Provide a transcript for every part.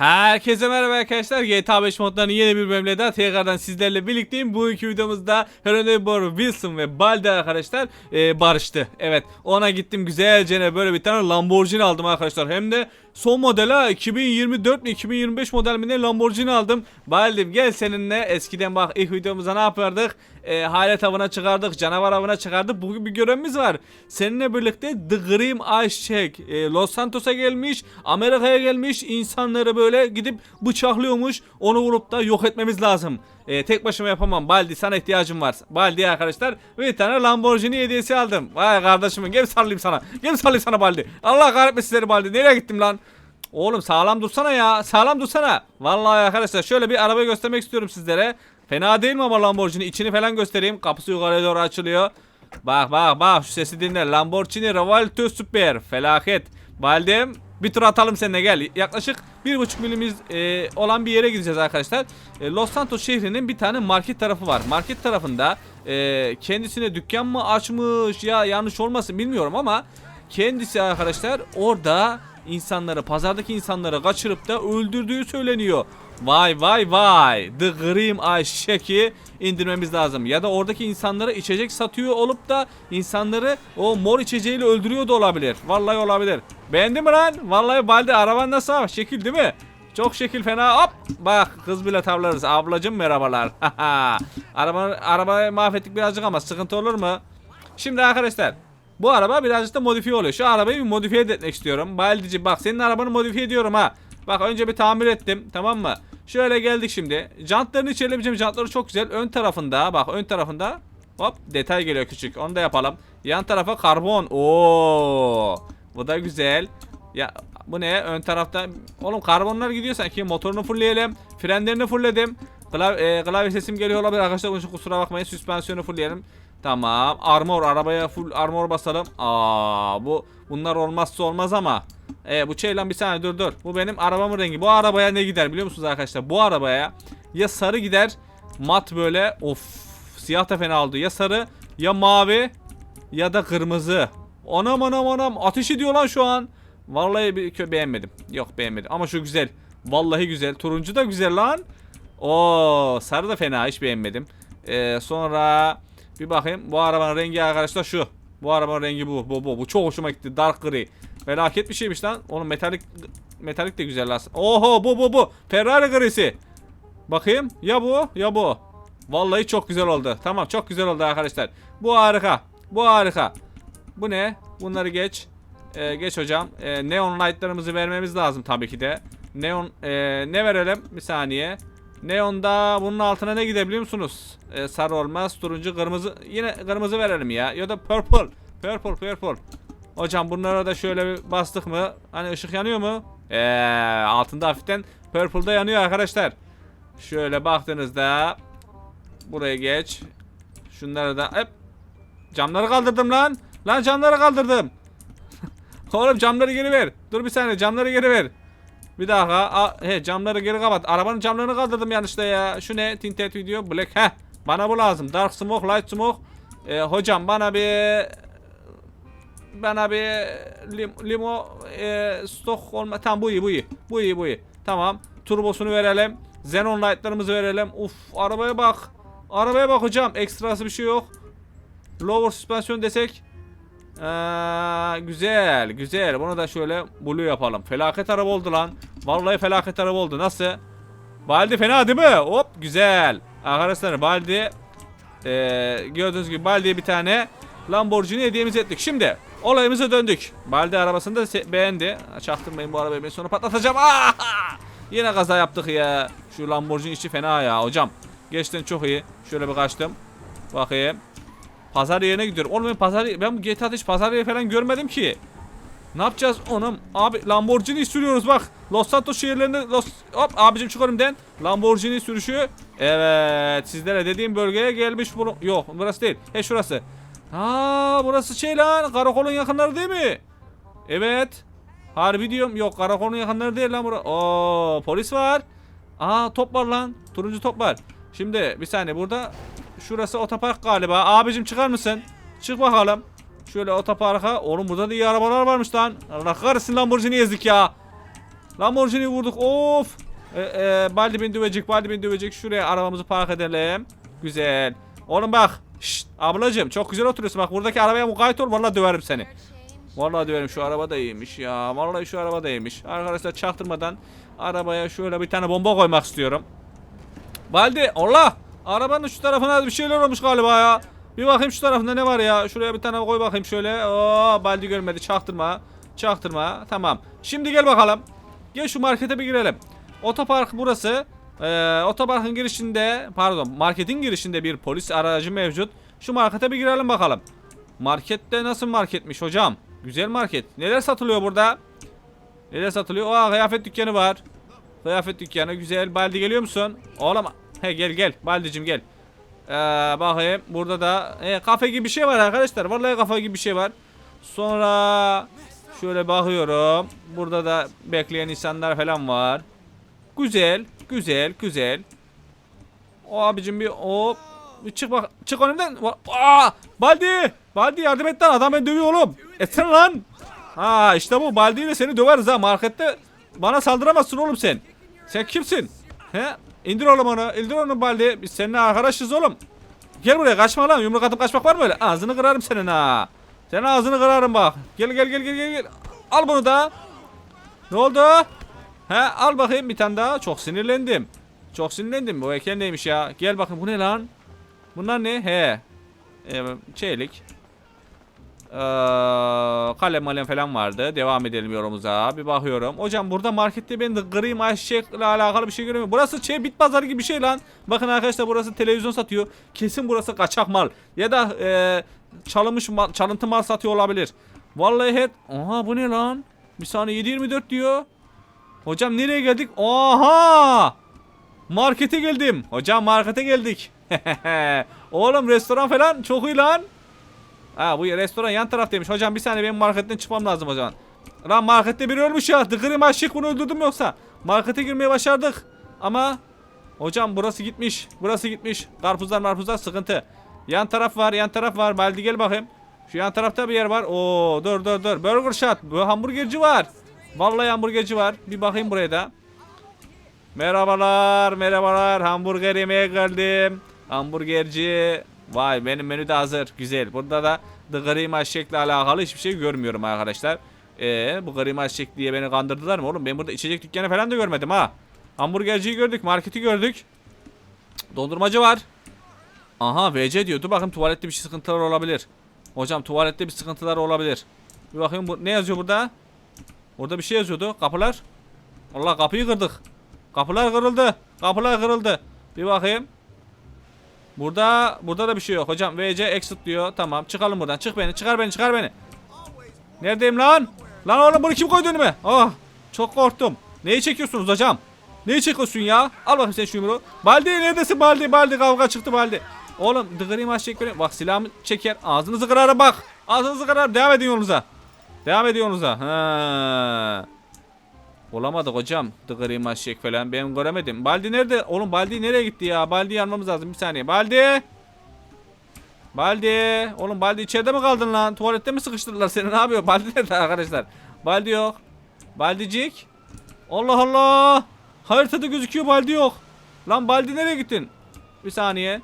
Herkese merhaba arkadaşlar. GTA 5 modlarının yeni bir bölümle daha tekrardan sizlerle birlikteyim. Bu iki videomuzda Hernande Bor, Wilson ve Balde arkadaşlar e, barıştı. Evet ona gittim güzelce böyle bir tane Lamborghini aldım arkadaşlar. Hem de son model ha 2024 mi 2025 model mi ne Lamborghini aldım. Baldim gel seninle eskiden bak ilk videomuzda ne yapardık? E, halet avına çıkardık, canavar avına çıkardık. Bugün bir görevimiz var. Seninle birlikte The Grim Ayşek e, Los Santos'a gelmiş, Amerika'ya gelmiş insanları böyle gidip bıçaklıyormuş. Onu vurup da yok etmemiz lazım. E, tek başıma yapamam. Baldi sana ihtiyacım var. Baldi arkadaşlar bir tane Lamborghini hediyesi aldım. Vay kardeşim gel sallayayım sana. Gel sallayayım sana Baldi. Allah kahretmesin seni Baldi. Nereye gittim lan? Oğlum sağlam dursana ya. Sağlam dursana. Vallahi arkadaşlar şöyle bir araba göstermek istiyorum sizlere. Fena değil mi ama Lamborghini? İçini falan göstereyim. Kapısı yukarıya doğru açılıyor. Bak bak bak şu sesi dinle. Lamborghini Revolto Super. Felaket. Validem bir tur atalım seninle gel. Yaklaşık 1,5 milimiz e, olan bir yere gideceğiz arkadaşlar. E, Los Santos şehrinin bir tane market tarafı var. Market tarafında e, kendisine dükkan mı açmış ya yanlış olmasın bilmiyorum ama kendisi arkadaşlar orada insanları pazardaki insanları kaçırıp da öldürdüğü söyleniyor. Vay vay vay. The Grim Ayşek'i indirmemiz lazım. Ya da oradaki insanlara içecek satıyor olup da insanları o mor içeceğiyle öldürüyor da olabilir. Vallahi olabilir. Beğendin mi lan? Vallahi Baldi araban nasıl? abi? Şekil değil mi? Çok şekil fena. Hop! Bak kız bile tavlarız. Ablacım merhabalar. Araba, arabayı mahvettik birazcık ama sıkıntı olur mu? Şimdi arkadaşlar bu araba birazcık da modifiye oluyor. Şu arabayı bir modifiye etmek istiyorum. Baldici bak senin arabanı modifiye ediyorum ha. Bak önce bir tamir ettim tamam mı? Şöyle geldik şimdi. Jantlarını içerilebileceğim jantları çok güzel. Ön tarafında bak ön tarafında hop detay geliyor küçük. Onu da yapalım. Yan tarafa karbon. Oo. Bu da güzel. Ya bu ne? Ön tarafta oğlum karbonlar gidiyor sanki. Motorunu fullleyelim. Frenlerini fullledim. Klav e, klavye sesim geliyor olabilir arkadaşlar. Bunun kusura bakmayın. Süspansiyonu fullleyelim. Tamam. Armor arabaya full armor basalım. Aa bu bunlar olmazsa olmaz ama. E bu şey lan bir saniye dur dur. Bu benim arabamın rengi. Bu arabaya ne gider biliyor musunuz arkadaşlar? Bu arabaya ya sarı gider mat böyle of siyah da fena oldu. Ya sarı ya mavi ya da kırmızı. Anam anam anam ateş ediyor lan şu an. Vallahi bir beğenmedim. Yok beğenmedim ama şu güzel. Vallahi güzel. Turuncu da güzel lan. Oo sarı da fena hiç beğenmedim. Ee, sonra bir bakayım bu arabanın rengi arkadaşlar şu. Bu arabanın rengi bu. Bu bu. Bu çok hoşuma gitti. Dark gri. Felaket bir şeymiş lan. Onun metalik metalik de güzel aslında. Oho bu bu bu. Ferrari grisi. Bakayım. Ya bu ya bu. Vallahi çok güzel oldu. Tamam çok güzel oldu arkadaşlar. Bu harika. Bu harika. Bu ne? Bunları geç. Ee, geç hocam. Ee, neon light'larımızı vermemiz lazım tabii ki de. Neon ee, ne verelim? Bir saniye. Neon'da bunun altına ne gidebiliyor musunuz? Ee, sarı olmaz. Turuncu, kırmızı. Yine kırmızı verelim ya. Ya da purple. Purple, purple. Hocam bunlara da şöyle bir bastık mı? Hani ışık yanıyor mu? Ee, altında hafiften purple'da yanıyor arkadaşlar. Şöyle baktığınızda buraya geç. Şunları da hep camları kaldırdım lan. Lan camları kaldırdım. Oğlum camları geri ver. Dur bir saniye camları geri ver. Bir dakika. A he camları geri kapat. Arabanın camlarını kaldırdım yanlışta ya. Şu ne? Tinted video black. Heh. Bana bu lazım. Dark smoke, light smoke. Ee, hocam bana bir bana bir lim, limo e, stok olma. Tamam bu iyi bu iyi. Bu iyi bu iyi. Tamam. Turbosunu verelim. Xenon light'larımızı verelim. Uf arabaya bak. Arabaya bak hocam. Ekstrası bir şey yok. Lower süspansiyon desek. Ee, güzel güzel. Bunu da şöyle blue yapalım. Felaket araba oldu lan. Vallahi felaket araba oldu. Nasıl? Baldi fena değil mi? Hop güzel. Arkadaşlar Baldi ee, gördüğünüz gibi Baldi'ye bir tane Lamborghini hediyemiz ettik. Şimdi olayımıza döndük. Baldi arabasını da beğendi. Çaktırmayın bu arabayı ben sonra patlatacağım. Aa! Yine kaza yaptık ya. Şu Lamborghini işi fena ya hocam. Geçten çok iyi. Şöyle bir kaçtım. Bakayım. Pazar yerine gidiyorum. Oğlum ben pazar ben bu GTA'da hiç pazar yeri falan görmedim ki. Ne yapacağız onum? Abi Lamborghini sürüyoruz bak. Los Santos şehirlerinde Los hop abicim çık önümden. Lamborghini sürüşü. Evet sizlere dediğim bölgeye gelmiş bunu. Yok burası değil. He şurası. Ha burası şey lan karakolun yakınları değil mi? Evet. Harbi diyorum. Yok karakolun yakınları değil lan burası. Oo polis var. Aa top var lan. Turuncu top var. Şimdi bir saniye burada şurası otopark galiba. Abicim çıkar mısın? Çık bakalım. Şöyle otoparka. Oğlum burada da iyi arabalar varmış lan. Allah kahretsin Lamborghini ezdik ya. Lamborghini vurduk. Of. E, e, Baldi beni dövecek. Baldi beni dövecek. Şuraya arabamızı park edelim. Güzel. Oğlum bak. Şşt, ablacığım çok güzel oturuyorsun. Bak buradaki arabaya mukayyet ol. Vallahi döverim seni. Vallahi döverim şu araba da iyiymiş ya. Vallahi şu araba da iyiymiş. Arkadaşlar çaktırmadan arabaya şöyle bir tane bomba koymak istiyorum. Baldi Allah! Arabanın şu tarafına bir şeyler olmuş galiba ya. Bir bakayım şu tarafında ne var ya. Şuraya bir tane koy bakayım şöyle. Oo, Baldi görmedi. Çaktırma. Çaktırma. Tamam. Şimdi gel bakalım. Gel şu markete bir girelim. Otopark burası. Ee, otoparkın girişinde pardon marketin girişinde bir polis aracı mevcut. Şu markete bir girelim bakalım. Markette nasıl marketmiş hocam? Güzel market. Neler satılıyor burada? Neler satılıyor? Aa kıyafet dükkanı var. Kıyafet dükkanı güzel. Baldi geliyor musun? Oğlum he gel gel. Baldicim gel. Ee, bakayım burada da e, kafe gibi bir şey var arkadaşlar. Vallahi kafe gibi bir şey var. Sonra şöyle bakıyorum. Burada da bekleyen insanlar falan var. Güzel, güzel, güzel. O abicim bir hop çık bak çık önümden. Aa! Baldi! Baldi yardım et lan adam beni dövüyor oğlum. Etsene lan. Ha işte bu Baldi ile seni döveriz ha markette. Bana saldıramazsın oğlum sen. Sen kimsin? He? İndir oğlum onu. İndir onu Baldi. Biz seninle arkadaşız oğlum. Gel buraya kaçma lan. Yumruk atıp kaçmak var mı öyle? Ağzını kırarım senin ha. Senin ağzını kırarım bak. Gel gel gel gel gel. gel. Al bunu da. Ne oldu? He al bakayım bir tane daha. Çok sinirlendim. Çok sinirlendim. Bu heykel neymiş ya? Gel bakın bu ne lan? Bunlar ne? He. Ee, çelik. Ee, kalem malem falan vardı. Devam edelim yorumuza. Bir bakıyorum. Hocam burada markette ben de gri ayçiçekle alakalı bir şey göremiyorum. Burası şey bit pazarı gibi bir şey lan. Bakın arkadaşlar burası televizyon satıyor. Kesin burası kaçak mal. Ya da e, çalınmış mal, çalıntı mal satıyor olabilir. Vallahi hep. Aha bu ne lan? Bir saniye 7.24 diyor. Hocam nereye geldik? Oha! Markete geldim. Hocam markete geldik. Oğlum restoran falan çok iyi lan. Ha bu restoran yan taraftaymış. Hocam bir saniye benim marketten çıkmam lazım o zaman. Lan markette biri ölmüş ya. Dıkırım aşık bunu öldürdüm yoksa. Markete girmeye başardık. Ama hocam burası gitmiş. Burası gitmiş. Karpuzlar marpuzlar sıkıntı. Yan taraf var yan taraf var. Baldi gel bakayım. Şu yan tarafta bir yer var. Oo dur dur dur. Burger shot. Bu hamburgerci var. Vallahi hamburgerci var. Bir bakayım buraya da. Merhabalar, merhabalar. Hamburger yemeye geldim. Hamburgerci. Vay benim menü de hazır. Güzel. Burada da The Grima şekli alakalı hiçbir şey görmüyorum arkadaşlar. Ee, bu Grima şek diye beni kandırdılar mı oğlum? Ben burada içecek dükkanı falan da görmedim ha. Hamburgerciyi gördük, marketi gördük. Dondurmacı var. Aha VC diyor. Dur bakayım tuvalette bir şey sıkıntılar olabilir. Hocam tuvalette bir sıkıntılar olabilir. Bir bakayım bu ne yazıyor burada? Orada bir şey yazıyordu. Kapılar. Allah kapıyı kırdık. Kapılar kırıldı. Kapılar kırıldı. Bir bakayım. Burada burada da bir şey yok hocam. VC exit diyor. Tamam çıkalım buradan. Çık beni. Çıkar beni. Çıkar beni. Neredeyim lan? Lan oğlum bunu kim koydu önüme? Oh çok korktum. Neyi çekiyorsunuz hocam? Neyi çekiyorsun ya? Al bakayım sen şu yumruğu. Baldi neredesin Baldi? Baldi kavga çıktı Baldi. Oğlum dıgırayım maç çek. Bak silahımı çeker. Ağzınızı kırarım bak. Ağzınızı kırarım. Devam edin yolunuza. Devam edin yolunuza. Ha. Olamadık hocam. Dıgırayım maç çek falan. Ben göremedim. Baldi nerede? Oğlum Baldi nereye gitti ya? Baldi'yi almamız lazım. Bir saniye. Baldi. Baldi. Oğlum Baldi içeride mi kaldın lan? Tuvalette mi sıkıştırdılar seni? Ne yapıyor? Baldi nerede arkadaşlar? Baldi yok. Baldicik. Allah Allah. Haritada gözüküyor Baldi yok. Lan Baldi nereye gittin? Bir saniye.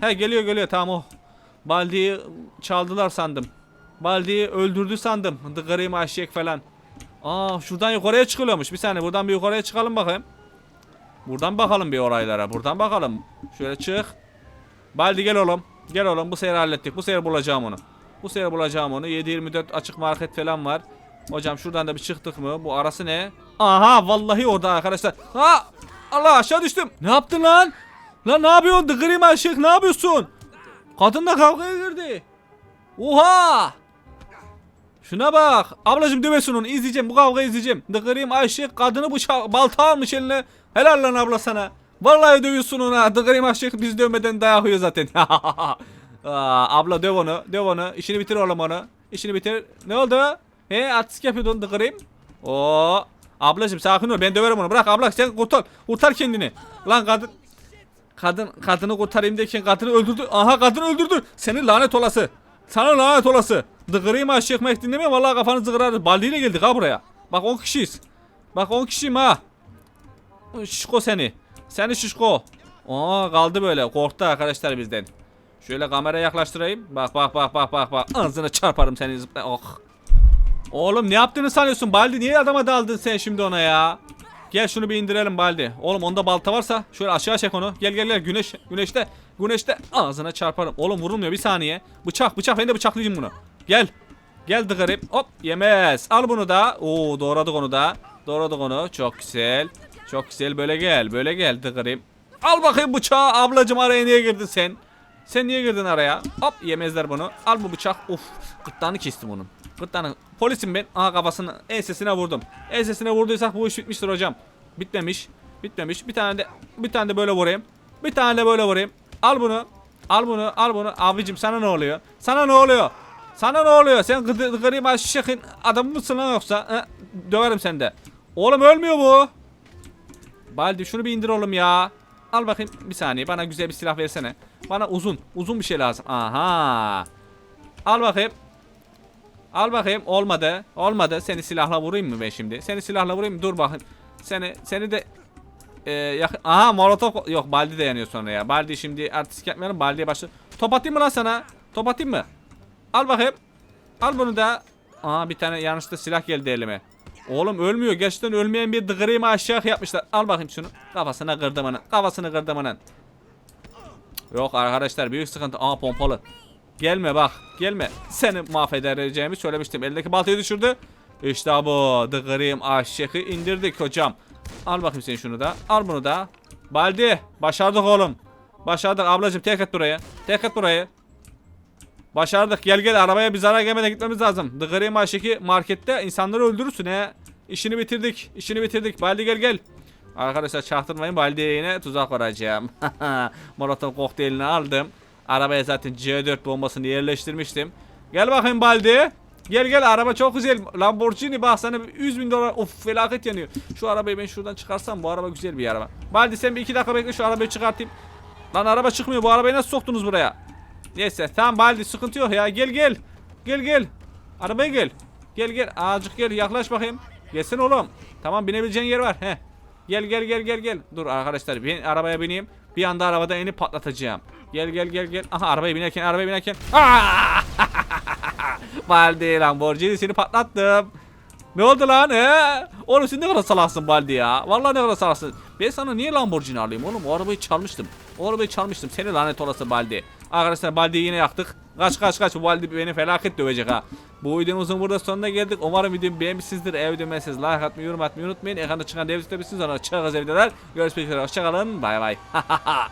He geliyor geliyor tamam o. Baldi'yi çaldılar sandım. Baldi'yi öldürdü sandım. Dıgırayım aşık falan. Aa şuradan yukarıya çıkılıyormuş. Bir saniye buradan bir yukarıya çıkalım bakayım. Buradan bakalım bir oraylara. Buradan bakalım. Şöyle çık. Baldi gel oğlum. Gel oğlum bu sefer hallettik. Bu sefer bulacağım onu. Bu sefer bulacağım onu. 724 açık market falan var. Hocam şuradan da bir çıktık mı? Bu arası ne? Aha vallahi orada arkadaşlar. Ha! Allah aşağı düştüm. Ne yaptın lan? Lan ne yapıyorsun? Dıgırım aşık ne yapıyorsun? Kadınla kavgaya girdi. Oha! Şuna bak. Ablacım dövesin onu. izleyeceğim. Bu kavgayı izleyeceğim. Dıgırayım Ayşe kadını bıçak balta almış eline. Helal lan abla sana. Vallahi dövüyorsun ona. Dıgırayım Ayşe biz dövmeden dayak yiyor zaten. Abla döv onu. Döv onu. İşini bitir oğlum onu. İşini bitir. Ne oldu? He artistik yapıyordun dıgırayım. Oo. Ablacım sakin ol. Ben döverim onu. Bırak abla sen kurtar. Kurtar kendini. Lan kadın. Kadın kadını kurtarayım derken kadını öldürdü. Aha kadını öldürdü. Seni lanet olası. Sana lanet olası. Dıgırayım aşık Mehdi dinlemiyor. Vallahi kafanızı kırarız. Baldiyle geldik ha buraya. Bak 10 kişiyiz. Bak 10 kişiyim ha. Şişko seni. Seni şişko. Aa kaldı böyle. Korktu arkadaşlar bizden. Şöyle kamera yaklaştırayım. Bak bak bak bak bak bak. Ağzına çarparım seni. Oh. Oğlum ne yaptığını sanıyorsun Baldi? Niye adama daldın sen şimdi ona ya? Gel şunu bir indirelim Baldi. Oğlum onda balta varsa şöyle aşağı çek onu. Gel gel gel güneş güneşte güneşte ağzına çarparım. Oğlum vurulmuyor bir saniye. Bıçak bıçak ben de bıçaklayacağım bunu. Gel. Gel dıgarip. Hop yemez. Al bunu da. Oo doğradık onu da. Doğradık onu. Çok güzel. Çok güzel böyle gel. Böyle gel dıgarip. Al bakayım bıçağı. Ablacım araya niye girdin sen? Sen niye girdin araya? Hop yemezler bunu. Al bu bıçak. Uf gırtlağını kestim onun. Gırtlağını. Polisim ben. Aha kafasını ensesine vurdum. Ensesine vurduysak bu iş bitmiştir hocam. Bitmemiş. Bitmemiş. Bir tane de bir tane de böyle vurayım. Bir tane de böyle vurayım. Al bunu. Al bunu. Al bunu. Abicim sana ne oluyor? Sana ne oluyor? Sana ne oluyor? Sen gıdı, gırayım aşıkın adamı mısın lan yoksa? He? Döverim seni de. Oğlum ölmüyor bu. Baldi şunu bir indir oğlum ya. Al bakayım bir saniye bana güzel bir silah versene. Bana uzun uzun bir şey lazım. Aha. Al bakayım. Al bakayım olmadı. Olmadı. Seni silahla vurayım mı ben şimdi? Seni silahla vurayım mı? Dur bakayım. Seni seni de e, yakın. Aha molotof yok Baldi de yanıyor sonra ya. Baldi şimdi artistik yapmayalım. Baldi'ye başla. Top atayım mı lan sana? Top atayım mı? Al bakayım. Al bunu da. Aa bir tane yanlışlıkla silah geldi elime. Oğlum ölmüyor. Gerçekten ölmeyen bir dıgırıyımı aşağı yapmışlar. Al bakayım şunu. Kafasına kırdım onun. Kafasını kırdım onun. Yok arkadaşlar büyük sıkıntı. Aa pompalı. Gelme bak. Gelme. Seni mahvedereceğimi söylemiştim. Eldeki baltayı düşürdü. İşte bu. Dıgırıyım aşıkı indirdik hocam. Al bakayım sen şunu da. Al bunu da. Baldi. Başardık oğlum. Başardık ablacım tek et buraya. Tek et burayı. Başardık. Gel gel arabaya bir zarar gelmeden gitmemiz lazım. Dıgırı Maşeki markette insanları öldürürsün he. İşini bitirdik. İşini bitirdik. Baldi gel gel. Arkadaşlar çaktırmayın Baldi'ye yine tuzak kuracağım. Molotov kokteylini aldım. Arabaya zaten C4 bombasını yerleştirmiştim. Gel bakayım Baldi. Gel gel araba çok güzel. Lamborghini bak sana 100 bin dolar. Of felaket yanıyor. Şu arabayı ben şuradan çıkarsam bu araba güzel bir araba. Baldi sen bir iki dakika bekle şu arabayı çıkartayım. Lan araba çıkmıyor. Bu arabayı nasıl soktunuz buraya? Neyse tamam Baldi sıkıntı yok ya. Gel gel. Gel gel. Arabaya gel. Gel gel. Azıcık gel yaklaş bakayım. Gelsin oğlum. Tamam binebileceğin yer var. He. Gel gel gel gel gel. Dur arkadaşlar ben arabaya bineyim. Bir anda arabada inip patlatacağım. Gel gel gel gel. Aha arabaya binerken arabaya binerken. Baldi Lamborghini seni patlattım. Ne oldu lan he? Oğlum sen ne kadar salaksın Baldi ya. Vallahi ne kadar salaksın. Ben sana niye Lamborghini alayım oğlum? O arabayı çalmıştım. O arabayı çalmıştım. Seni lanet olası Baldi. Arkadaşlar Baldi'yi yine yaktık. Kaç kaç kaç. Bu Baldi beni felaket dövecek ha. Bu videomuzun burada sonuna geldik. Umarım videomu beğenmişsinizdir. Eğer videomu beğendiyseniz like atmayı, yorum atmayı unutmayın. Ekranda çıkan dev sitesiniz. Sonra çok güzel videolar. Görüşmek üzere. Hoşçakalın. Bay bay.